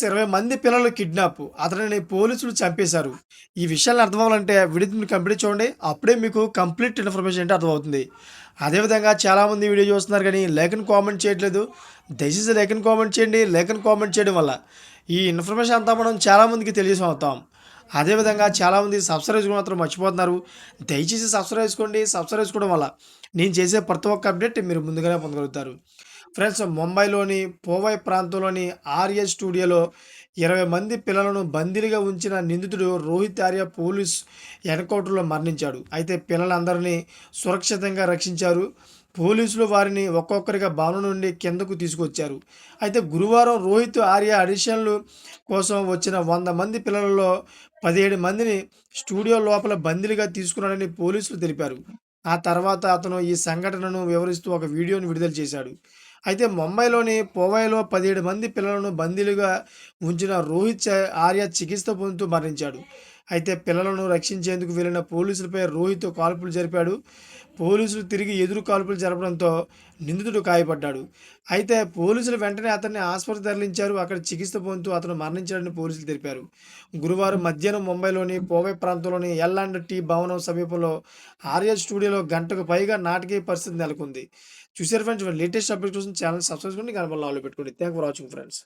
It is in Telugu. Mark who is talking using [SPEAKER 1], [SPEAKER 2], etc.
[SPEAKER 1] ఇరవై మంది పిల్లలు కిడ్నాప్. అతనిని పోలీసులు చంపేశారు. ఈ విషయాలు అర్థం అవ్వాలంటే వీడియో కంప్లీట్ చూడండి. అప్పుడే మీకు కంప్లీట్ ఇన్ఫర్మేషన్ అంటే అర్థమవుతుంది. అదేవిధంగా చాలామంది వీడియో చూస్తున్నారు కానీ లేఖను కామెంట్ చేయట్లేదు. దయచేసి లేఖను కామెంట్ చేయండి. లేఖను కామెంట్ చేయడం వల్ల ఈ ఇన్ఫర్మేషన్ అంతా మనం చాలామందికి తెలియజేసి అవుతాం అదేవిధంగా చాలామంది సబ్స్క్రైబ్ మాత్రం మర్చిపోతున్నారు. దయచేసి సబ్స్క్రైబ్ చేసుకోండి. సబ్స్క్రైబ్ చేసుకోవడం వల్ల నేను చేసే ప్రతి ఒక్క అప్డేట్ మీరు ముందుగానే పొందగలుగుతారు. ఫ్రెండ్స్ ముంబైలోని పోవై ప్రాంతంలోని ఆర్య స్టూడియోలో ఇరవై మంది పిల్లలను బందీలుగా ఉంచిన నిందితుడు రోహిత్ ఆర్య పోలీస్ ఎన్కౌంటర్లో మరణించాడు. అయితే పిల్లలందరినీ సురక్షితంగా రక్షించారు. పోలీసులు వారిని ఒక్కొక్కరిగా భవనం నుండి కిందకు తీసుకొచ్చారు. అయితే గురువారం రోహిత్ ఆర్య అడిషన్లు కోసం వచ్చిన వంద మంది పిల్లలలో పదిహేడు మందిని స్టూడియో లోపల బందీలుగా తీసుకున్నాడని పోలీసులు తెలిపారు. ఆ తర్వాత అతను ఈ సంఘటనను వివరిస్తూ ఒక వీడియోను విడుదల చేశాడు. అయితే ముంబైలోని పోవైలో పదిహేడు మంది పిల్లలను బందీలుగా ఉంచిన రోహిత్ ఆర్య చికిత్స పొందుతూ మరణించాడు. అయితే పిల్లలను రక్షించేందుకు వెళ్ళిన పోలీసులపై రోహిత్ కాల్పులు జరిపాడు. పోలీసులు తిరిగి ఎదురు కాల్పులు జరపడంతో నిందితుడు గాయపడ్డాడు. అయితే పోలీసులు వెంటనే అతన్ని ఆసుపత్రి తరలించారు. అక్కడ చికిత్స పొందుతూ అతను మరణించాడని పోలీసులు తెలిపారు. గురువారం మధ్యాహ్నం ముంబైలోని పోవై ప్రాంతంలోని ఎల్ అండ్ టీ భవనం సమీపంలో ఆర్య స్టూడియోలో గంటకు పైగా నాటకీయ పరిస్థితి నెలకొంది. చూసారు ఫ్రెండ్స్ లేటెస్ట్ అప్డేట్ కోసం ఛానల్ సబ్స్క్రైబ్ చేసుకోండి కనబడి ఆలో పెట్టుకోండి. Thank for watching friends